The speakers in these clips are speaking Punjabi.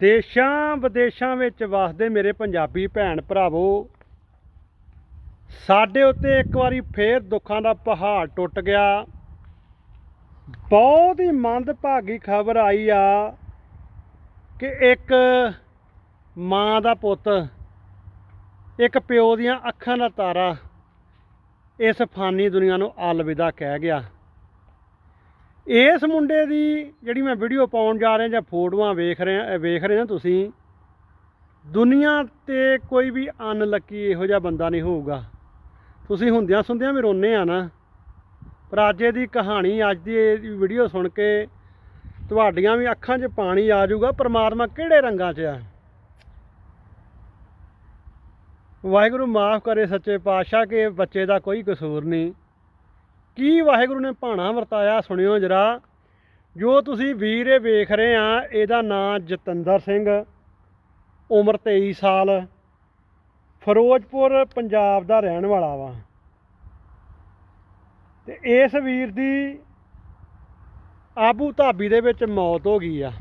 ਦੇਸ਼ਾਂ ਵਿਦੇਸ਼ਾਂ ਵਿੱਚ ਵਸਦੇ ਮੇਰੇ ਪੰਜਾਬੀ ਭੈਣ ਭਰਾਵੋ, ਸਾਡੇ ਉੱਤੇ ਇੱਕ ਵਾਰੀ ਫੇਰ ਦੁੱਖਾਂ ਦਾ ਪਹਾੜ ਟੁੱਟ ਗਿਆ। ਬਹੁਤ ਹੀ ਮੰਦਭਾਗੀ ਖਬਰ ਆਈ ਆ ਕਿ ਇੱਕ ਮਾਂ ਦਾ ਪੁੱਤ, ਇੱਕ ਪਿਓ ਦੀਆਂ ਅੱਖਾਂ ਦਾ ਤਾਰਾ ਇਸ ਫਾਨੀ ਦੁਨੀਆ ਨੂੰ ਅਲਵਿਦਾ ਕਹਿ ਗਿਆ। ਇਸ ਮੁੰਡੇ ਦੀ ਜਿਹੜੀ ਮੈਂ ਵੀਡੀਓ ਪਾਉਣ ਜਾ ਰਿਹਾ ਜਾਂ ਫੋਟੋਆਂ ਵੇਖ ਰਹੇ ਵੇਖ ਰਹੇ ਨਾ ਤੁਸੀਂ, ਦੁਨੀਆ ਤੇ ਕੋਈ ਵੀ ਅਨਲੱਕੀ ਇਹੋ ਜਿਹਾ ਬੰਦਾ ਨਹੀਂ ਹੋਊਗਾ। ਤੁਸੀਂ ਹੁੰਦਿਆਂ ਸੁਣਦਿਆਂ ਵੀ ਰੋਨੇ ਆ ਨਾ। ਪਰ ਅੱਜ ਇਹਦੀ ਕਹਾਣੀ, ਅੱਜ ਦੀ ਇਹ ਵੀਡੀਓ ਸੁਣ ਕੇ ਤੁਹਾਡੀਆਂ ਵੀ ਅੱਖਾਂ 'ਚ ਪਾਣੀ ਆ ਜਾਊਗਾ, ਪਰਮਾਤਮਾ ਕਿਹੜੇ ਰੰਗਾਂ 'ਚ ਆ। ਵਾਹਿਗੁਰੂ ਮਾਫ ਕਰੇ ਸੱਚੇ ਪਾਤਸ਼ਾਹ, ਕਿ ਬੱਚੇ ਦਾ ਕੋਈ ਕਸੂਰ ਨਹੀਂ। ਕੀ ਵਾਹਿਗੁਰੂ ਨੇ ਭਾਣਾ ਵਰਤਾਇਆ ਸੁਣਿਓ ਜਰਾ। ਜੋ ਤੁਸੀਂ ਵੀਰ ਇਹ ਵੇਖ ਰਹੇ ਆ, ਇਹਦਾ ਨਾਂ ਜਤਿੰਦਰ ਸਿੰਘ, ਉਮਰ 23 ਸਾਲ, ਫਿਰੋਜ਼ਪੁਰ, ਪੰਜਾਬ ਦਾ ਰਹਿਣ ਵਾਲਾ ਵਾ। ਤੇ ਇਸ ਵੀਰ ਦੀ ਆਬੂ ਧਾਬੀ ਦੇ ਵਿੱਚ ਮੌਤ ਹੋ ਗਈ ਆ।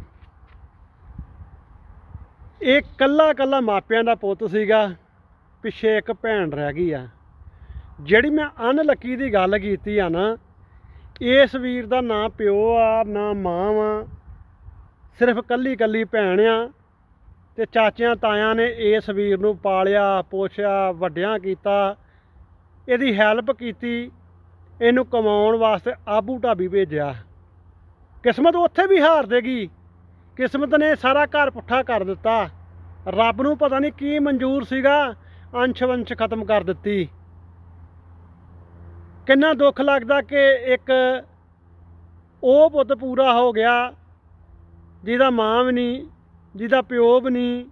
ਇਹ ਕੱਲਾ ਕੱਲਾ ਮਾਪਿਆਂ ਦਾ ਪੁੱਤ ਸੀਗਾ, ਪਿੱਛੇ ਇੱਕ ਭੈਣ ਰਹਿ ਗਈ ਆ। ਜਿਹੜੀ ਮੈਂ ਅਨਲੱਕੀ ਦੀ ਗੱਲ ਕੀਤੀ ਆ ਨਾ, ਇਸ ਵੀਰ ਦਾ ਨਾ ਪਿਓ ਆ, ਨਾ ਮਾਂ ਵਾ, ਸਿਰਫ ਕੱਲੀ ਕੱਲੀ ਭੈਣ ਆ ਤੇ ਚਾਚਿਆਂ ਤਾਇਆਂ ਨੇ ਇਸ ਵੀਰ ਨੂੰ ਪਾਲਿਆ, ਪੋਸ਼ਿਆ, ਵੱਡਿਆਂ ਕੀਤਾ, ਇਹਦੀ ਹੈਲਪ ਕੀਤੀ, ਇਹਨੂੰ ਕਮਾਉਣ ਵਾਸਤੇ ਆਬੂ ਢਾਬੀ ਭੇਜਿਆ। ਕਿਸਮਤ ਉੱਥੇ ਵੀ ਹਾਰ ਦੇਗੀ। ਕਿਸਮਤ ਨੇ ਸਾਰਾ ਘਰ ਪੁੱਠਾ ਕਰ ਦਿੱਤਾ। ਰੱਬ ਨੂੰ ਪਤਾ ਨਹੀਂ ਕੀ ਮਨਜ਼ੂਰ ਸੀਗਾ ਅੰਸ਼ ਵੰਸ਼ ਖਤਮ ਕਰ ਦਿੱਤੀ। ਕਿੰਨਾ ਦੁੱਖ ਲੱਗਦਾ ਕਿ ਇੱਕ ਉਹ ਪੁੱਤ ਪੂਰਾ ਹੋ ਗਿਆ, ਜਿਹਦਾ ਮਾਂ ਵੀ ਨਹੀਂ, ਜਿਹਦਾ ਪਿਓ ਵੀ ਨਹੀਂ,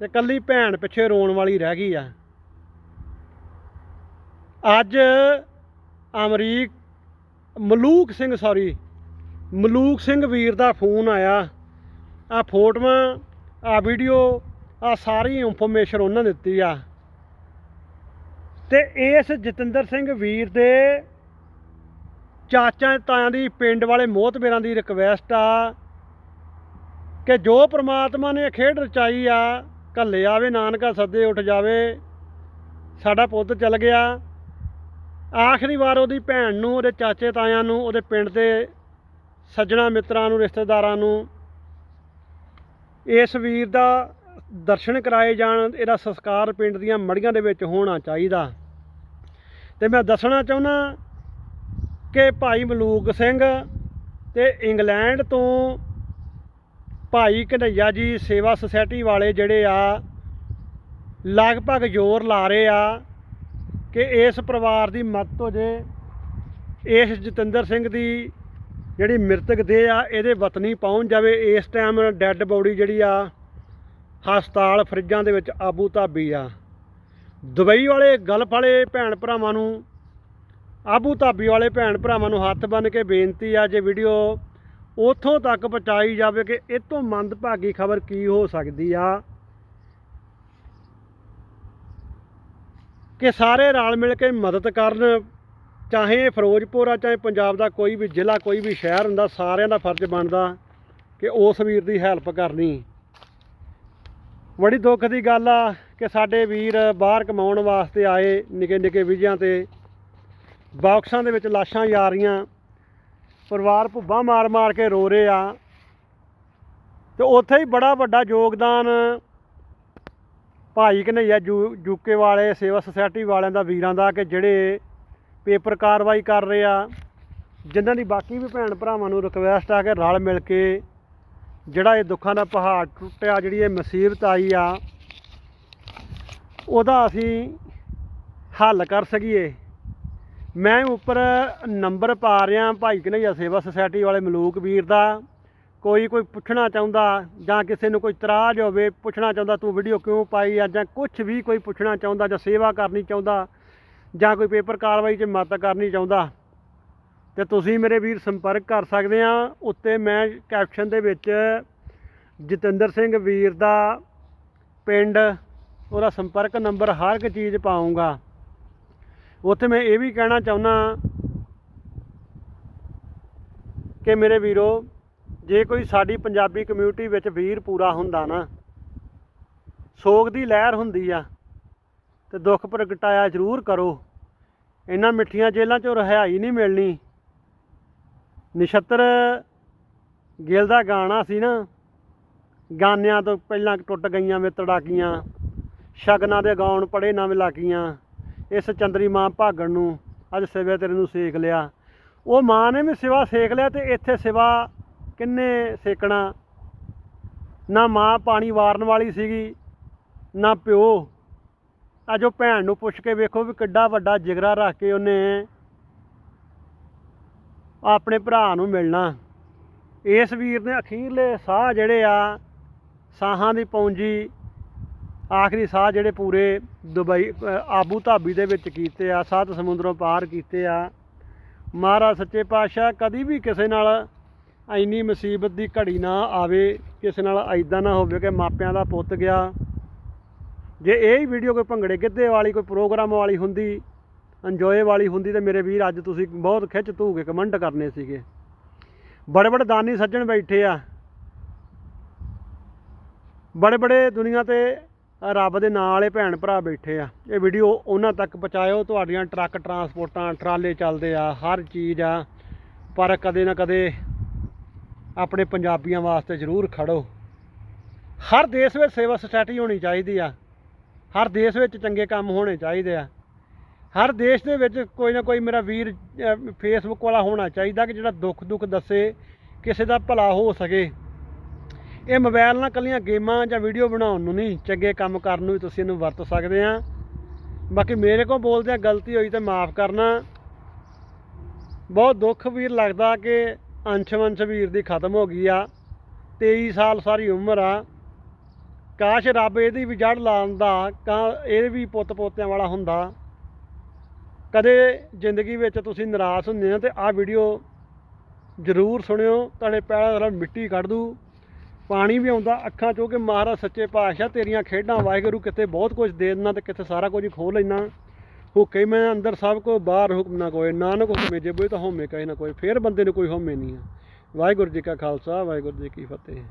ਤੇ ਕੱਲੀ ਭੈਣ ਪਿੱਛੇ ਰੋਣ ਵਾਲੀ ਰਹਿ ਗਈ ਆ। ਅੱਜ ਅਮਰੀਕ, ਮਲੂਕ ਸਿੰਘ ਸੌਰੀ ਮਲੂਕ ਸਿੰਘ ਵੀਰ ਦਾ ਫੋਨ ਆਇਆ। ਆ ਫੋਟੋਆਂ ਆ ਵੀਡੀਓ ਆ ਸਾਰੀ ਇਨਫੋਰਮੇਸ਼ਨ ਉਹਨਾਂ ਦਿੱਤੀ ਆ। ਤੇ ਇਸ ਜਤਿੰਦਰ ਸਿੰਘ ਵੀਰ ਦੇ ਚਾਚਾ ਤਾਇਆਂ ਦੀ ਪਿੰਡ ਵਾਲੇ ਮੋਹਤਬੇਰਾਂ ਦੀ ਰਿਕਵੈਸਟ ਆ ਕਿ ਜੋ ਪ੍ਰਮਾਤਮਾ ਨੇ ਖੇਡ ਰਚਾਈ ਆ, ਘੱਲੇ ਆਵੇ, ਨਾਨਕਾ ਸੱਦੇ ਉੱਠ ਜਾਵੇ, ਸਾਡਾ ਪੁੱਤ ਚੱਲ ਗਿਆ। ਆਖਰੀ ਵਾਰ ਉਹਦੀ ਭੈਣ ਨੂੰ, ਉਹਦੇ ਚਾਚੇ ਤਾਇਆਂ ਨੂੰ, ਉਹਦੇ ਪਿੰਡ ਦੇ ਸੱਜਣਾ ਮਿੱਤਰਾਂ ਨੂੰ, ਰਿਸ਼ਤੇਦਾਰਾਂ ਨੂੰ ਇਸ ਵੀਰ ਦਾ ਦਰਸ਼ਨ ਕਰਾਏ ਜਾਣ, ਇਹਦਾ ਸੰਸਕਾਰ ਪਿੰਡ ਦੀਆਂ ਮੜੀਆਂ ਦੇ ਵਿੱਚ ਹੋਣਾ ਚਾਹੀਦਾ। ਤੇ ਮੈਂ ਦੱਸਣਾ ਚਾਹੁੰਦਾ ਕਿ ਭਾਈ ਮਲੂਕ ਸਿੰਘ ਤੇ ਇੰਗਲੈਂਡ ਤੋਂ ਭਾਈ ਕਨਈਆ ਜੀ ਸੇਵਾ ਸੁਸਾਇਟੀ ਵਾਲੇ ਜਿਹੜੇ ਆ, ਲਗਭਗ ਜ਼ੋਰ ਲਾ ਰਹੇ ਆ ਕਿ ਇਸ ਪਰਿਵਾਰ ਦੀ ਮਦਦ ਹੋ ਜੇ, ਇਸ ਜਤਿੰਦਰ ਸਿੰਘ ਦੀ ਜਿਹੜੀ ਮ੍ਰਿਤਕ ਦੇਹ ਆ, ਇਹਦੇ ਵਤਨੀ ਪਹੁੰਚ ਜਾਵੇ। ਇਸ ਟਾਈਮ ਡੈੱਡ ਬੋਡੀ ਜਿਹੜੀ ਆ, ਹਸਪਤਾਲ ਫਰਿੱਜਾਂ ਦੇ ਵਿੱਚ ਆਬੂ ਧਾਬੀ ਆ। ਦੁਬਈ ਵਾਲੇ, ਗਲਫ ਵਾਲੇ ਭੈਣ ਭਰਾਵਾਂ ਨੂੰ ਆਬੂ ਧਾਬੀ ਵਾਲੇ ਭੈਣ ਭਰਾਵਾਂ ਨੂੰ ਹੱਥ ਬੰਨ ਕੇ ਬੇਨਤੀ ਆ ਜੇ ਵੀਡੀਓ ਉਥੋਂ ਤੱਕ ਪਹੁੰਚਾਈ ਜਾਵੇ ਕਿ ਇਹ ਤੋਂ ਮੰਦਭਾਗੀ ਖਬਰ ਕੀ ਹੋ ਸਕਦੀ ਆ। ਕਿ ਸਾਰੇ ਰਲ ਮਿਲ ਕੇ ਮਦਦ ਕਰਨ, ਚਾਹੇ ਫਿਰੋਜ਼ਪੁਰ ਆ, ਚਾਹੇ ਪੰਜਾਬ ਦਾ ਕੋਈ ਵੀ ਜ਼ਿਲ੍ਹਾ, ਕੋਈ ਵੀ ਸ਼ਹਿਰ ਹੁੰਦਾ, ਸਾਰਿਆਂ ਦਾ ਫਰਜ਼ ਬਣਦਾ ਕਿ ਉਸ ਵੀਰ ਦੀ ਹੈਲਪ ਕਰਨੀ। ਬੜੀ ਦੁੱਖ ਦੀ ਗੱਲ ਆ ਕਿ ਸਾਡੇ ਵੀਰ ਬਾਹਰ ਕਮਾਉਣ ਵਾਸਤੇ ਆਏ ਨਿੱਕੇ ਨਿੱਕੇ ਵੀਜ਼ਿਆਂ ਤੇ। ਬਾਕਸਾਂ ਦੇ ਵਿੱਚ ਲਾਸ਼ਾਂ ਜਾ ਰਹੀਆਂ। ਪਰਿਵਾਰ ਭੁੱਬਾ ਮਾਰ ਮਾਰ ਕੇ ਰੋ ਰਹੇ ਆ। ਤੇ ਉੱਥੇ ਹੀ ਬੜਾ ਵੱਡਾ ਯੋਗਦਾਨ ਭਾਈ ਕਨਈਆ ਜੂ ਯੂਕੇ ਵਾਲੇ, ਸੇਵਾ ਸੁਸਾਇਟੀ ਵਾਲਿਆਂ ਦਾ, ਵੀਰਾਂ ਦਾ ਕਿ ਜਿਹੜੇ ਪੇਪਰ ਕਾਰਵਾਈ ਕਰ ਰਹੇ ਆ। ਜਿਨ੍ਹਾਂ ਦੀ ਬਾਕੀ ਵੀ ਭੈਣ ਭਰਾਵਾਂ ਨੂੰ ਰਿਕਵੈਸਟ ਆ ਕਿ ਰਲ ਮਿਲ ਕੇ ਜਿਹੜਾ ਇਹ ਦੁੱਖਾਂ ਦਾ ਪਹਾੜ ਟੁੱਟਿਆ, ਜਿਹੜੀ ਇਹ ਮੁਸੀਬਤ ਆਈ ਆ, ਉਹਦਾ ਅਸੀਂ ਹੱਲ ਕਰ ਸਕੀਏ। ਮੈਂ ਉੱਪਰ ਨੰਬਰ ਪਾ ਰਿਹਾ ਭਾਈ ਕਨਈਆ ਸੇਵਾ ਸੁਸਾਇਟੀ ਵਾਲੇ ਮਲੂਕ ਵੀਰ ਦਾ। ਕੋਈ ਕੋਈ ਪੁੱਛਣਾ ਚਾਹੁੰਦਾ ਜਾਂ ਕਿਸੇ ਨੂੰ ਕੋਈ ਤਰਾਜ ਹੋਵੇ, ਪੁੱਛਣਾ ਚਾਹੁੰਦਾ, ਤੂੰ ਵੀਡੀਓ ਕਿਉਂ ਪਾਈ ਆ? ਜਾਂ ਕੁਝ ਵੀ ਕੋਈ ਪੁੱਛਣਾ ਚਾਹੁੰਦਾ ਜਾਂ ਸੇਵਾ ਕਰਨੀ ਚਾਹੁੰਦਾ ਜਾਂ ਕੋਈ ਪੇਪਰ ਕਾਰਵਾਈ 'ਚ ਮਦਦ ਕਰਨੀ ਚਾਹੁੰਦਾ ਤੇ ਤੁਸੀਂ ਮੇਰੇ ਵੀਰ ਸੰਪਰਕ ਕਰ ਸਕਦੇ ਆ। ਉੱਤੇ ਮੈਂ ਕੈਪਸ਼ਨ ਦੇ ਵਿੱਚ ਜਤਿੰਦਰ ਸਿੰਘ ਵੀਰ ਦਾ ਪਿੰਡ, ਉਹਦਾ ਸੰਪਰਕ ਨੰਬਰ ਹਰ ਇੱਕ ਚੀਜ਼ ਪਾਉਂਗਾ। ਉੱਥੇ ਮੈਂ ਇਹ ਵੀ ਕਹਿਣਾ ਚਾਹੁੰਦਾ ਕਿ ਮੇਰੇ ਵੀਰੋ, ਜੇ ਕੋਈ ਸਾਡੀ ਪੰਜਾਬੀ ਕਮਿਊਨਿਟੀ ਵਿੱਚ ਵੀਰ ਪੂਰਾ ਹੁੰਦਾ ਨਾ, ਸੋਗ ਦੀ ਲਹਿਰ ਹੁੰਦੀ ਆ ਤੇ ਦੁੱਖ ਪ੍ਰਗਟਾਇਆ ਜ਼ਰੂਰ ਕਰੋ। ਇਹਨਾਂ ਮਿੱਠੀਆਂ ਜੇਲਾਂ ਚੋਂ ਰਿਹਾਈ ਨਹੀਂ ਮਿਲਣੀ। ਨਛੱਤਰ ਗਿੱਲ ਦਾ ਗਾਣਾ ਸੀ ਨਾ, ਗਾਨਿਆਂ ਤੋਂ ਪਹਿਲਾਂ ਟੁੱਟ ਗਈਆਂ ਵੇ ਸ਼ਗਨਾਂ ਦੇ ਗਾਉਣ ਪੜੇ ਨਾ ਮਿਲਾਕੀਆਂ ਇਸ ਚੰਦਰੀ ਮਾਂ ਭਾਗਣ ਨੂੰ, ਅੱਜ ਸਿਵੇ ਤੇਰੇ ਨੂੰ ਸੇਕ ਲਿਆ। ਉਹ ਮਾਂ ਨੇ ਵੀ ਸਿਵਾ ਸੇਕ ਲਿਆ ਤੇ ਇੱਥੇ ਸਿਵਾ ਕਿੰਨੇ ਸੇਕਣਾ? ਨਾ ਮਾਂ ਪਾਣੀ ਵਾਰਨ ਵਾਲੀ ਸੀਗੀ, ਨਾ ਪਿਓ। ਅੱਜ ਉਹ ਭੈਣ ਨੂੰ ਪੁੱਛ ਕੇ ਵੇਖੋ ਵੀ ਕਿੱਡਾ ਵੱਡਾ ਜਿਗਰਾ ਰੱਖ ਕੇ ਉਹਨੇ ਆਪਣੇ ਭਰਾ ਨੂੰ ਮਿਲਣਾ। ਇਸ ਵੀਰ ਨੇ ਅਖੀਰਲੇ ਸਾਹ ਜਿਹੜੇ ਆ, ਸਾਹਾਂ ਦੀ ਪੌਂਜੀ, ਆਖਰੀ ਸਾਹ ਜਿਹੜੇ ਪੂਰੇ ਦੁਬਈ ਆਬੂ ਧਾਬੀ ਦੇ ਵਿੱਚ ਕੀਤੇ ਆ ਸੱਤ ਸਮੁੰਦਰੋਂ ਪਾਰ ਕੀਤੇ ਆ। ਮਹਾਰਾਜ ਸੱਚੇ ਪਾਤਸ਼ਾਹ, ਕਦੀ ਵੀ ਕਿਸੇ ਨਾਲ ਇੰਨੀ ਮੁਸੀਬਤ ਦੀ ਘੜੀ ਨਾ ਆਵੇ, ਕਿਸੇ ਨਾਲ ਐਦਾਂ ਨਾ ਹੋਵੇ ਕਿ ਮਾਪਿਆਂ ਦਾ ਪੁੱਤ ਗਿਆ। ਜੇ ਇਹ ਹੀ ਵੀਡੀਓ ਕੋਈ ਭੰਗੜੇ ਗਿੱਧੇ ਵਾਲੀ, ਕੋਈ ਪ੍ਰੋਗਰਾਮ ਵਾਲੀ ਹੁੰਦੀ ਇੰਜੋਏ ਵਾਲੀ ਹੁੰਦੀ ਤੇ ਮੇਰੇ ਵੀਰ ਅੱਜ ਤੁਸੀਂ ਬਹੁਤ ਖਿੱਚ ਧੂ ਕੇ ਕਮੈਂਟ ਕਰਨੇ ਸੀਗੇ। ਬੜੇ ਬੜੇ ਦਾਨੀ ਸੱਜਣ ਬੈਠੇ ਆ। ਬੜੇ ਬੜੇ ਦੁਨੀਆ ਤੇ ਰੱਬ ਦੇ ਨਾਂ ਵਾਲੇ ਭੈਣ ਭਰਾ ਬੈਠੇ ਆ। ਇਹ ਵੀਡੀਓ ਉਹਨਾਂ ਤੱਕ ਪਹੁੰਚਾਇਓ, ਤੁਹਾਡੀਆਂ ਟਰੱਕ ਟਰਾਂਸਪੋਰਟਾਂ, ਟਰਾਲੇ ਚੱਲਦੇ ਆ, ਹਰ ਚੀਜ਼ ਆ। ਪਰ ਕਦੇ ਨਾ ਕਦੇ ਆਪਣੇ ਪੰਜਾਬੀਆਂ ਵਾਸਤੇ ਜ਼ਰੂਰ ਖੜੋ। ਹਰ ਦੇਸ਼ ਵਿੱਚ ਸੇਵਾ ਸੋਸਾਇਟੀ ਹੋਣੀ ਚਾਹੀਦੀ ਆ। ਹਰ ਦੇਸ਼ ਵਿੱਚ ਚੰਗੇ ਕੰਮ ਹੋਣੇ ਚਾਹੀਦੇ ਆ। ਹਰ ਦੇਸ਼ ਦੇ ਵਿੱਚ ਕੋਈ ਨਾ ਕੋਈ ਮੇਰਾ ਵੀਰ ਫੇਸਬੁੱਕ ਵਾਲਾ ਹੋਣਾ ਚਾਹੀਦਾ ਕਿ ਜਿਹੜਾ ਦੁੱਖ ਦੁੱਖ ਦੱਸੇ, ਕਿਸੇ ਦਾ ਭਲਾ ਹੋ ਸਕੇ। ਇਹ ਮੋਬਾਈਲ ਨਾਲ ਕੱਲੀਆਂ ਗੇਮਾਂ ਜਾਂ ਵੀਡੀਓ ਬਣਾਉਣ ਨੂੰ ਨਹੀਂ, ਚੰਗੇ ਕੰਮ ਕਰਨ ਨੂੰ ਵੀ ਤੁਸੀਂ ਇਹਨੂੰ ਵਰਤ ਸਕਦੇ ਆ। ਬਾਕੀ ਮੇਰੇ ਕੋਲ ਬੋਲਦਿਆਂ ਗਲਤੀ ਹੋਈ ਤਾਂ ਮਾਫ ਕਰਨਾ। ਬਹੁਤ ਦੁੱਖ ਵੀਰ ਲੱਗਦਾ ਕਿ ਅੰਸ਼ਵੰਸ਼ ਵੀਰ ਦੀ ਖਤਮ ਹੋ ਗਈ ਆ। 23 ਸਾਲ ਸਾਰੀ ਉਮਰ ਆ। ਕਾਸ਼ ਰੱਬ ਇਹਦੀ ਵੀ ਜੜ ਲਾਉਂਦਾ ਕਾ ਇਹ ਵੀ ਪੁੱਤ ਪੋਤਿਆਂ ਵਾਲਾ ਹੁੰਦਾ। ਕਦੇ ਜ਼ਿੰਦਗੀ ਵਿੱਚ ਤੁਸੀਂ ਨਿਰਾਸ਼ ਹੁੰਦੇ ਹੋ ਤੇ ਆਹ ਵੀਡੀਓ ਜ਼ਰੂਰ ਸੁਣਿਓ, ਤੁਹਾਡੇ ਪੈਰਾਂ ਨਾਲ ਮਿੱਟੀ ਕੱਢ ਦੂ, ਪਾਣੀ ਵੀ ਆਉਂਦਾ, ਅੱਖਾਂ ਚੋਂ ਕਿ ਮਹਾਰਾਜ ਸੱਚੇ ਪਾਤਸ਼ਾਹ, ਤੇਰੀਆਂ ਖੇਡਾਂ ਵਾਹਿਗੁਰੂ ਕਿਤੇ ਬਹੁਤ ਕੁਝ ਦੇ ਦਿੰਦਾ ਤੇ ਕਿਤੇ ਸਾਰਾ ਕੁਝ ਖੋਹ ਲੈਣਾ ਹੁਕੇ ਮੈਂ ਅੰਦਰ ਸਭ ਕੋ ਬਾਹਰ ਹੁਕਮ ਨਾ ਕੋਈ, ਨਾਨਕ ਹੁਕਮੇ ਜੇ ਬੋਏ ਤਾਂ ਹੋਮੇ ਕਹੇ ਨਾ ਕੋਈ, ਫੇਰ ਬੰਦੇ ਨੂੰ ਕੋਈ ਹੋਮੇ ਨਹੀਂ ਆ ਵਾਹਿਗੁਰੂ ਜੀ ਕਾ ਖਾਲਸਾ, ਵਾਹਿਗੁਰੂ ਜੀ ਕੀ ਫਤਿਹ।